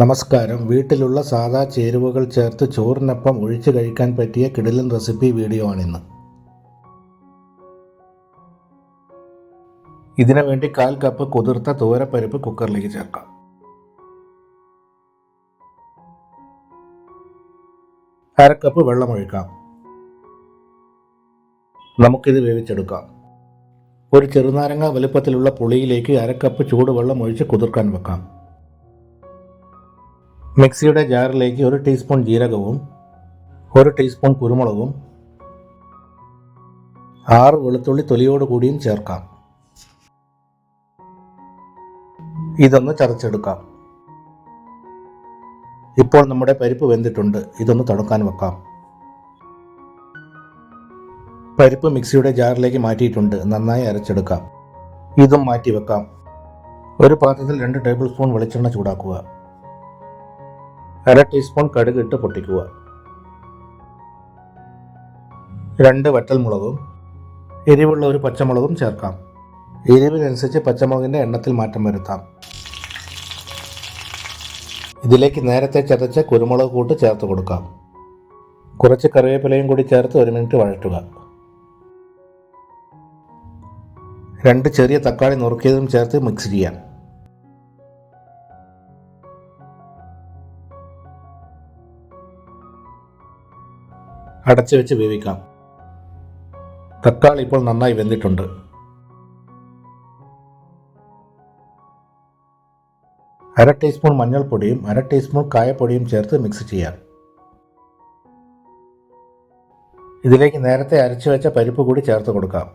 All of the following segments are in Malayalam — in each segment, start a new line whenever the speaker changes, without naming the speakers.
നമസ്കാരം. വീട്ടിലുള്ള സാധാ ചേരുവകൾ ചേർത്ത് ചോറിനൊപ്പം ഒഴിച്ചു കഴിക്കാൻ പറ്റിയ കിടിലൻ റെസിപ്പി വീഡിയോ ആണിന്ന്. ഇതിനു വേണ്ടി കാൽ കപ്പ് കുതിർത്ത തോരപ്പരിപ്പ് കുക്കറിലേക്ക് ചേർക്കാം. അര കപ്പ് വെള്ളം ഒഴിക്കാം. നമുക്കിത് വേവിച്ചെടുക്കാം. ഒരു ചെറുനാരങ്ങ വലുപ്പത്തിലുള്ള പുളിയിലേക്ക് അര കപ്പ് ചൂടുവെള്ളം ഒഴിച്ച് കുതിർക്കാൻ വെക്കാം. മിക്സിയുടെ ജാറിലേക്ക് ഒരു ടീസ്പൂൺ ജീരകവും ഒരു ടീസ്പൂൺ കുരുമുളകും ആറ് വെളുത്തുള്ളി തൊലിയോട് കൂടിയും ചേർക്കാം. ഇതൊന്ന് ചതച്ചെടുക്കാം. ഇപ്പോൾ നമ്മുടെ പരിപ്പ് വെന്തിട്ടുണ്ട്. ഇതൊന്ന് തണുക്കാൻ വെക്കാം. പരിപ്പ് മിക്സിയുടെ ജാറിലേക്ക് മാറ്റിയിട്ടുണ്ട്. നന്നായി അരച്ചെടുക്കാം. ഇതും മാറ്റി വെക്കാം. ഒരു പാത്രത്തിൽ രണ്ട് ടേബിൾ സ്പൂൺ വെളിച്ചെണ്ണ ചൂടാക്കുക. അര ടീസ്പൂൺ കടുക് ഇട്ട് പൊട്ടിക്കുക. രണ്ട് വറ്റൽമുളകും എരിവുള്ള ഒരു പച്ചമുളകും ചേർക്കാം. എരിവിനനുസരിച്ച് പച്ചമുളകിന്റെ എണ്ണത്തിൽ മാറ്റം വരുത്താം. ഇതിലേക്ക് നേരത്തെ ചതച്ച കുരുമുളക് കൂട്ട് ചേർത്ത് കൊടുക്കാം. കുറച്ച് കറിവേപ്പിലയും കൂടി ചേർത്ത് ഒരു മിനിറ്റ് വഴറ്റുക. രണ്ട് ചെറിയ തക്കാളി നുറുക്കിയതും ചേർത്ത് മിക്സ് ചെയ്യാം. അടച്ചു വെച്ച് വേവിക്കാം. തക്കാളി ഇപ്പോൾ നന്നായി വെന്തിട്ടുണ്ട്. അര ടീസ്പൂൺ മഞ്ഞൾപ്പൊടിയും അര ടീസ്പൂൺ കായപ്പൊടിയും ചേർത്ത് മിക്സ് ചെയ്യാം. ഇതിലേക്ക് നേരത്തെ അരച്ചു വെച്ച പരിപ്പ് കൂടി ചേർത്ത് കൊടുക്കാം.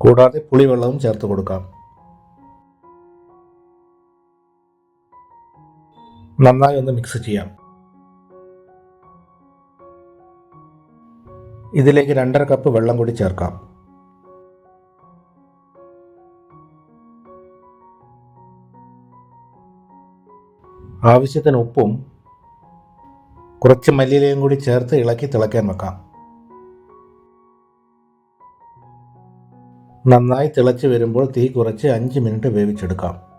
കൂടാതെ പുളിവെള്ളവും ചേർത്ത് കൊടുക്കാം. നന്നായി ഒന്ന് മിക്സ് ചെയ്യാം. ഇതിലേക്ക് രണ്ടര കപ്പ് വെള്ളം കൂടി ചേർക്കാം. ആവശ്യത്തിന് ഉപ്പും കുറച്ച് മല്ലിയിലയും കൂടി ചേർത്ത് ഇളക്കി തിളക്കാൻ വെക്കാം. നന്നായി തിളച്ച് വരുമ്പോൾ തീ കുറച്ച് അഞ്ച് മിനിറ്റ് വേവിച്ചെടുക്കാം.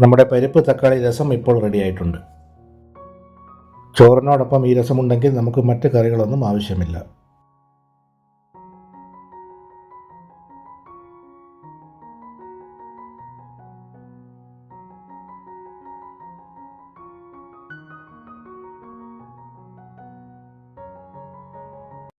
നമ്മുടെ പരിപ്പ് തക്കാളി രസം ഇപ്പോൾ റെഡിയായിട്ടുണ്ട് ചോറിനോടൊപ്പം ഈ രസമുണ്ടെങ്കിൽ നമുക്ക് മറ്റ് കറികളൊന്നും ആവശ്യമില്ല.